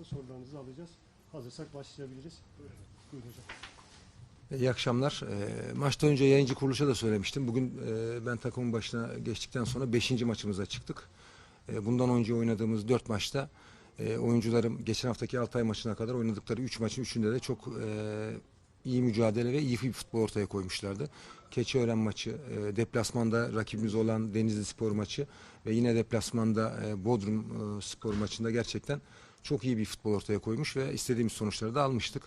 varsa sorularınızı alacağız. Hazırsak başlayabiliriz. Buyurun, hocam. İyi akşamlar. E, maçtan önce yayıncı kuruluşa da söylemiştim. Bugün e, ben takımın başına geçtikten sonra 5. maçımıza çıktık. E, bundan önce oynadığımız 4 maçta e, oyuncularım geçen haftaki Altay maçına kadar oynadıkları 3 maçın 3'ünde de çok e, iyi mücadele ve iyi bir futbol ortaya koymuşlardı. Keçiören maçı, e, deplasmanda rakibimiz olan Denizli Spor maçı ve yine deplasmanda e, Bodrum e, Spor maçında gerçekten çok iyi bir futbol ortaya koymuş ve istediğimiz sonuçları da almıştık.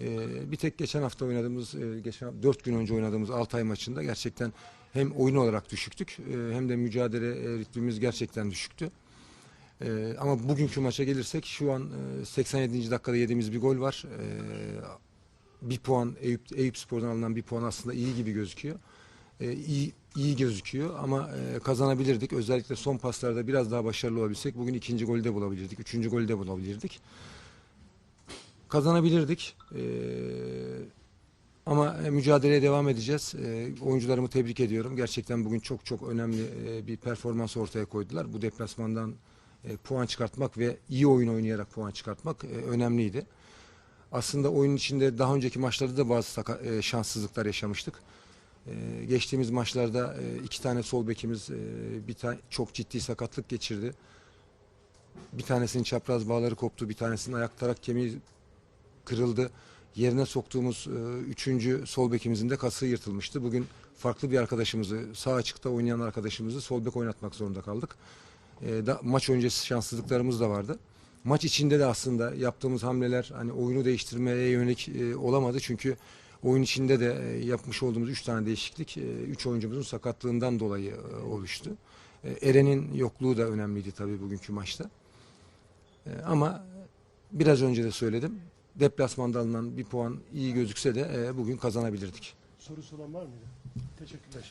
E, bir tek geçen hafta oynadığımız, e, geçen 4 gün önce oynadığımız Altay maçında gerçekten hem oyun olarak düşüktük e, hem de mücadele e, ritmimiz gerçekten düşüktü. E, ama bugünkü maça gelirsek şu an e, 87. dakikada yediğimiz bir gol var. E, bir puan Eyüp, Eyüp Spor'dan alınan bir puan aslında iyi gibi gözüküyor. E, iyi, iyi gözüküyor ama e, kazanabilirdik. Özellikle son paslarda biraz daha başarılı olabilsek bugün ikinci golü de bulabilirdik. Üçüncü golü de bulabilirdik. Kazanabilirdik. E, ama e, mücadeleye devam edeceğiz. E, oyuncularımı tebrik ediyorum. Gerçekten bugün çok çok önemli e, bir performans ortaya koydular. Bu deplasmandan e, puan çıkartmak ve iyi oyun oynayarak puan çıkartmak e, önemliydi. Aslında oyun içinde daha önceki maçlarda da bazı e, şanssızlıklar yaşamıştık. E, geçtiğimiz maçlarda e, iki tane sol bekimiz e, bir tane çok ciddi sakatlık geçirdi. Bir tanesinin çapraz bağları koptu, bir tanesinin ayak tarak kemiği kırıldı. Yerine soktuğumuz e, üçüncü sol bekimizin de kası yırtılmıştı. Bugün farklı bir arkadaşımızı, sağ açıkta oynayan arkadaşımızı sol bek oynatmak zorunda kaldık. Maç öncesi şanssızlıklarımız da vardı. Maç içinde de aslında yaptığımız hamleler hani oyunu değiştirmeye yönelik olamadı. Çünkü oyun içinde de e, yapmış olduğumuz üç tane değişiklik e, üç oyuncumuzun sakatlığından dolayı e, oluştu. E, Eren'in yokluğu da önemliydi tabii bugünkü maçta. E, ama biraz önce de söyledim. Deplasmanda alınan bir puan iyi gözükse de e, bugün kazanabilirdik. Sorusu olan var mıydı? Teşekkürler.